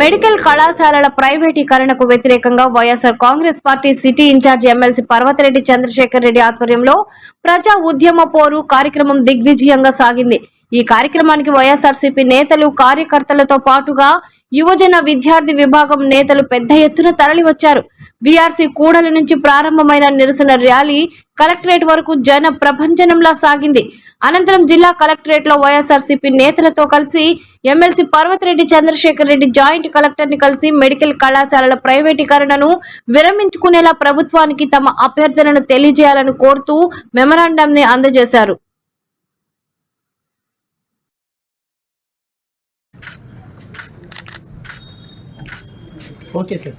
Medical కళాశాలల ప్రైవేటీకరణకు వ్యతిరేకంగా YSR Congress party city in charge MLC Parvathireddy Chandrasekhar Reddy ఆధ్వర్యంలో ప్రజా ఉద్యమ పోరు కార్యక్రమం దిగ్విజయంగా సాగింది. ఈ కార్యక్రమానికి వైఎస్ఆర్సీపీ నేతలు కార్యకర్తలతో పాటుగా యువజన విద్యార్థి విభాగం నేతలు పెద్ద ఎత్తున తరలివచ్చారు. వీఆర్సీ కూడలి నుంచి ప్రారంభమైన నిరసన ర్యాలీ కలెక్టరేట్ వరకు జన ప్రభంజనంలా సాగింది. అనంతరం జిల్లా కలెక్టరేట్లో వైఎస్ఆర్సీపీ నేతలతో కలిసి ఎమ్మెల్సీ పర్వతిరెడ్డి చంద్రశేఖర్ రెడ్డి జాయింట్ కలెక్టర్ని కలిసి మెడికల్ కళాశాలల ప్రైవేటీకరణను విరమించుకునేలా ప్రభుత్వానికి తమ అభ్యర్థనను తెలియజేయాలని కోరుతూ మెమరాండం ని అందజేశారు. Okay sir.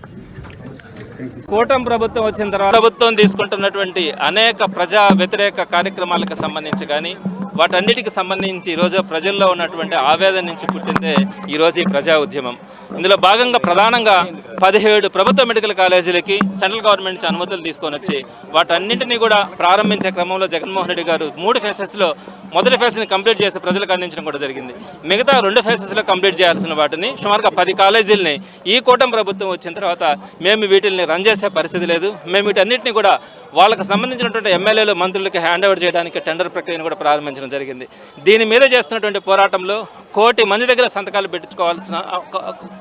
కూటమి ప్రభుత్వం వచ్చిన తర్వాత ప్రభుత్వం తీసుకుంటున్నటువంటి అనేక ప్రజా వ్యతిరేక కార్యక్రమాలకు సంబంధించి కానీ వాటన్నిటికి సంబంధించి ఈరోజు ప్రజల్లో ఉన్నటువంటి ఆవేదన నుంచి పుట్టిందే ఈరోజు ఈ ప్రజా ఉద్యమం. ఇందులో భాగంగా ప్రధానంగా పదిహేడు ప్రభుత్వ మెడికల్ కాలేజీలకి సెంట్రల్ గవర్నమెంట్ నుంచి అనుమతులు తీసుకొని వచ్చి వాటన్నింటినీ కూడా ప్రారంభించే క్రమంలో జగన్మోహన్ రెడ్డి గారు మూడు ఫేసెస్లో మొదటి ఫేజ్ని కంప్లీట్ చేసి ప్రజలకు అందించడం కూడా జరిగింది. మిగతా రెండు ఫేసెస్లో కంప్లీట్ చేయాల్సిన వాటిని సుమారుగా పది కాలేజీలని ఈ కూటమి ప్రభుత్వం వచ్చిన తర్వాత మేము వీటిని రన్ చేసే పరిస్థితి లేదు. మేము వీటన్నిటిని కూడా వాళ్ళకి సంబంధించినటువంటి ఎమ్మెల్యేలు మంత్రులకి హ్యాండ్ ఓవర్ చేయడానికి టెండర్ ప్రక్రియను కూడా ప్రారంభించడం జరిగింది. దీని మీద చేస్తున్నటువంటి పోరాటంలో కోటి మంది దగ్గర సంతకాలు పెట్టించుకోవాల్సిన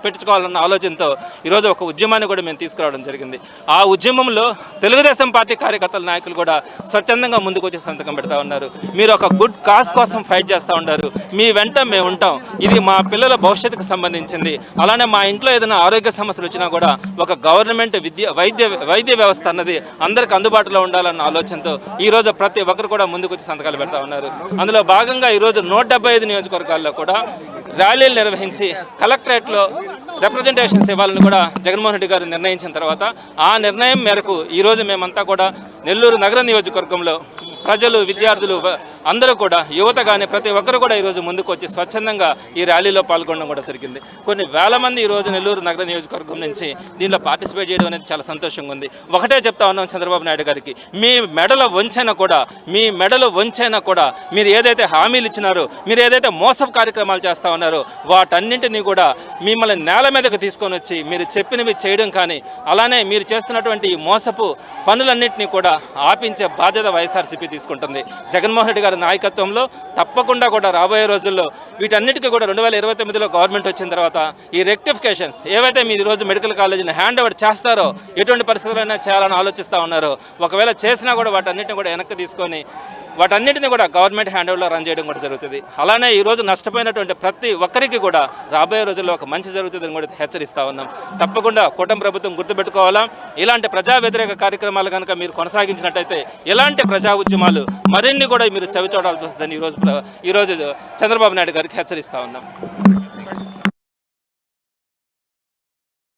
పెట్టించుకోవాలన్న ఆలోచనతో ఈరోజు ఒక ఉద్యమాన్ని కూడా మేము తీసుకురావడం జరిగింది. ఆ ఉద్యమంలో తెలుగుదేశం పార్టీ కార్యకర్తల నాయకులు కూడా స్వచ్ఛందంగా ముందుకు వచ్చి సంతకం పెడతా ఉన్నారు. మీరు ఒక గుడ్ కాస్ కోసం ఫైట్ చేస్తూ ఉన్నారు. మీ వెంట మేము ఉంటాం. ఇది మా పిల్లల భవిష్యత్తుకు సంబంధించింది. అలానే మా ఇంట్లో ఏదైనా ఆరోగ్య సమస్యలు వచ్చినా కూడా ఒక గవర్నమెంట్ విద్య వైద్య వైద్య వ్యవస్థ అన్నది అందరికి అందుబాటులో ఉండాలన్న ఆలోచనతో ఈరోజు ప్రతి ఒక్కరు కూడా ముందుకు వచ్చి సంతకాలు పెడతా ఉన్నారు. అందులో భాగంగా ఈరోజు నూట డెబ్బై ఐదు నియోజకవర్గాల్లో కూడా ర్యాలీలు నిర్వహించి కలెక్టరేట్లో రిప్రజెంటేషన్స్ ఇవ్వాలని కూడా జగన్మోహన్ రెడ్డి గారు నిర్ణయించిన తర్వాత ఆ నిర్ణయం మేరకు ఈరోజు మేమంతా కూడా నెల్లూరు నగర నియోజకవర్గంలో ప్రజలు విద్యార్థులు అందరూ కూడా యువత కానీ ప్రతి ఒక్కరు కూడా ఈరోజు ముందుకు వచ్చి స్వచ్ఛందంగా ఈ ర్యాలీలో పాల్గొనడం కూడా జరిగింది. కొన్ని వేల మంది ఈరోజు నెల్లూరు నగర నియోజకవర్గం నుంచి దీనిలో పార్టిసిపేట్ చేయడం అనేది చాలా సంతోషంగా ఉంది. ఒకటే చెప్తా ఉన్నాం చంద్రబాబు నాయుడు గారికి మీ మెడల వంచైన కూడా మీ మెడలో వంచైనా కూడా మీరు ఏదైతే హామీలు ఇచ్చినారో మీరు ఏదైతే మోసపు కార్యక్రమాలు చేస్తా ఉన్నారో వాటన్నింటినీ కూడా మిమ్మల్ని నేల మీదకు తీసుకొని వచ్చి మీరు చెప్పినవి చేయడం కానీ అలానే మీరు చేస్తున్నటువంటి ఈ మోసపు పనులన్నింటినీ కూడా ఆపించే బాధ్యత వైఎస్ఆర్సీపీ తీసుకుంటుంది. జగన్మోహన్ రెడ్డి గారి నాయకత్వంలో తప్పకుండా కూడా రాబోయే రోజుల్లో వీటన్నిటికీ కూడా రెండు వేల ఇరవై తొమ్మిదిలో గవర్నమెంట్ వచ్చిన తర్వాత ఈ రెక్టిఫికేషన్స్ ఏవైతే మీరు ఈరోజు మెడికల్ కాలేజీని హ్యాండ్ ఓవర్ చేస్తారో ఎటువంటి పరిస్థితులైనా చేయాలని ఆలోచిస్తూ ఉన్నారు. ఒకవేళ చేసినా కూడా వాటన్నిటిని కూడా వెనక్కి తీసుకొని వాటన్నిటిని కూడా గవర్నమెంట్ హ్యాండ్ ఓవర్లో రన్ చేయడం కూడా జరుగుతుంది. అలానే ఈరోజు నష్టపోయినటువంటి ప్రతి ఒక్కరికి కూడా రాబోయే రోజుల్లో ఒక మంచి జరుగుతుందని కూడా హెచ్చరిస్తా ఉన్నాం. తప్పకుండా కూటమి ప్రభుత్వం గుర్తుపెట్టుకోవాలా? ఇలాంటి ప్రజా వ్యతిరేక కార్యక్రమాలు కనుక మీరు కొనసాగించినట్టయితే ఇలాంటి ప్రజా ఉద్యమాలు మరిన్ని కూడా మీరు చవి చూడాల్సి వస్తుందని ఈరోజు ఈరోజు చంద్రబాబు నాయుడు గారికి హెచ్చరిస్తా ఉన్నాం.